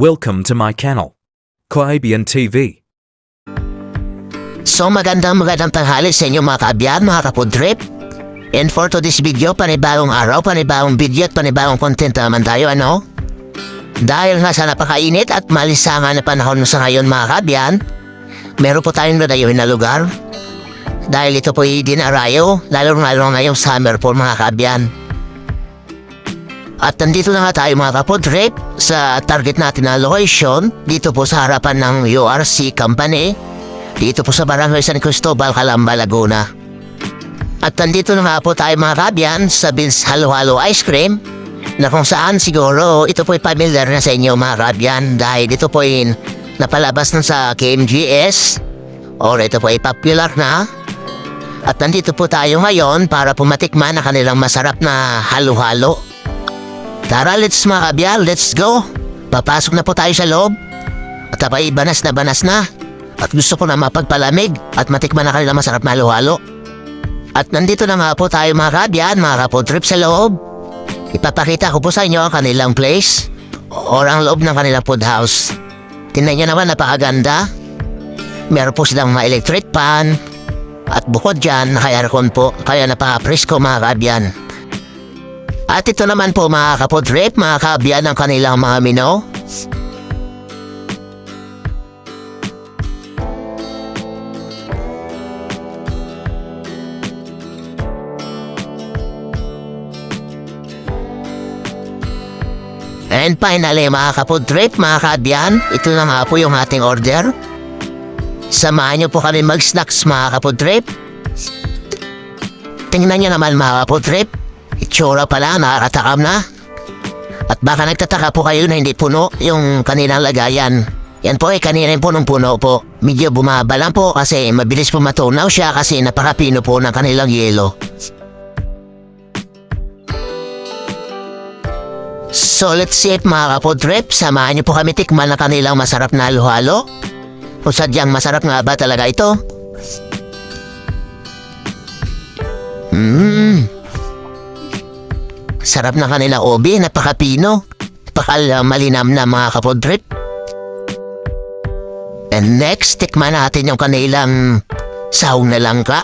Welcome to my channel. Quabian TV. So magandang magandang tanghali sa inyo mga kaabyan, mga kapudrip. And for today's video, panibagong araw, panibagong video at panibagong content naman tayo, ano? Dahil nga sa napakainit at malisangan na panahon sa ngayon mga kaabyan, meron po tayong dadayuhin na lugar. Dahil ito po ay dinarayo, lalo lalo ngayong summer po mga kaabyan. At nandito na nga tayo mga kapodrip sa target natin na location dito po sa harapan ng URC Company dito po sa Barangay San Cristobal, Calamba, Laguna. At nandito na nga po tayo mga kabyan sa Vince Halo Halo Ice Cream na kung saan siguro ito po ay familiar na sa inyo mga kabyan dahil ito po ay napalabas na sa KMGS or ito po ay popular na. At nandito po tayo ngayon para pumatikman ang kanilang masarap na halo-halo. Tara, let's mga kabyan, let's go! Papasok na po tayo sa loob. At abay, banas na banas na. At gusto ko na mapagpalamig at matikman na kanila masarap na halo-halo. At nandito na nga po tayo mga kabyan, mga kapodrip sa loob. Ipapakita ko po sa inyo ang kanilang place or ang loob ng kanilang food house. Tingnan nyo naman, napakaganda. Meron po silang mga electric pan. At bukod dyan, naka-aircon po, kaya napaka-presko mga kabyan. At ito naman po mga kapodrip, mga kabyan ng kanilang mga mino. And finally mga kapodrip, mga kabyan, ito na nga po yung ating order. Samahan niyo po kami mag-snacks mga kapodrip. Tingnan niyo naman mga kapodrip, itsura pala, nakakatakam na. At baka nagtataka po kayo na hindi puno yung kanilang lagayan. Yan po ay kanina yung punong-puno po. Medyo bumaba lang po kasi mabilis po matunaw siya kasi napakapino po ng kanilang yelo. So let's see it mga kapodrip, samahan niyo po kami tikman na kanilang masarap na halo-halo. Kung sadyang masarap nga ba talaga ito? Mmm. Sarap na kanila obi, napakapino. Napakal malinam na mga kapodrip. And next, tikman natin yung kanilang sahong na langka.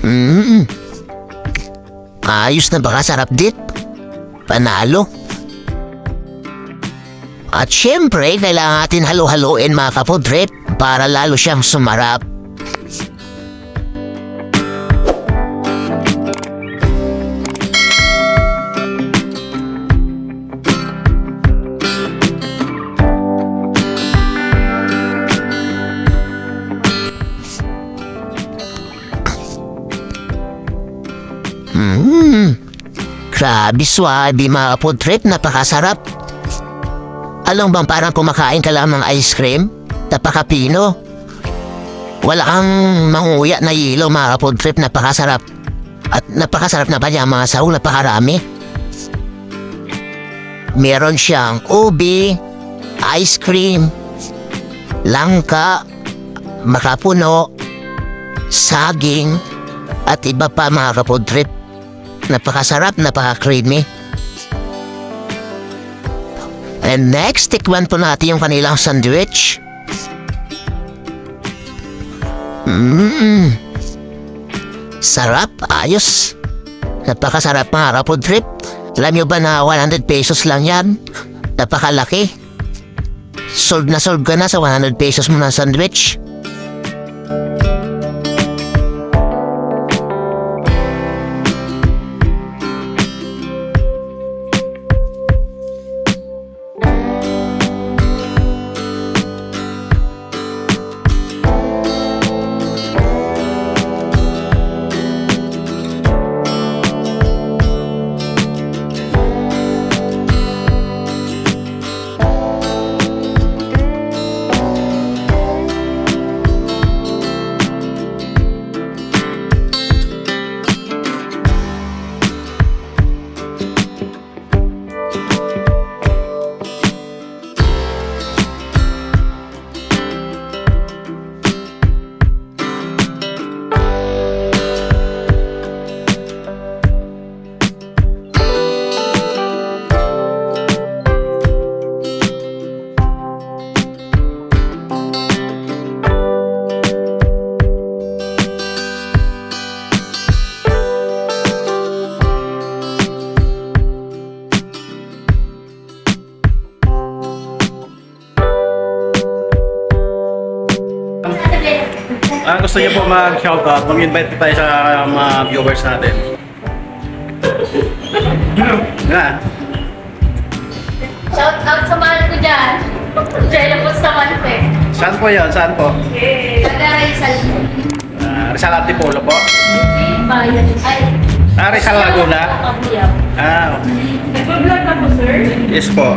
Mmm. Ayos na baka sarap dit. Panalo. At syempre, kailangan natin halo-haloin mga kapodrip para lalo siyang sumarap. Mmm. Grabe swabe mga kapodrip, napakasarap. Alam bang parang kumakain ka lang ng ice cream? Napakapino. Wala kang manguya na yelo mga kapodrip, napakasarap. At napakasarap na ba niya mga sahog, napakarami. Meron siyang ubi, ice cream, langka, makapuno, saging, at iba pa mga kapodrip. Napakasarap, napaka-creamy. And next, tikman po natin yung kanilang sandwich. Mmm. Sarap, ayos. Napakasarap mga kapodrip. Alam nyo ba na 100 pesos lang yan? Napakalaki. Solve na solve ka na sa 100 pesos mo na sandwich. Ah, gusto niyo po mag-shoutout, mag-invite po tayo sa mga viewers natin. Na, Shout out sa mahal ko dyan. Jella Bustamante. saan po yun? Saan po? Taga Rizal po. Ah, Rizal Antipolo po? Bayan. Ay. Ah, Rizal Laguna? Ah, Nag-vlog ka po, sir? yes po.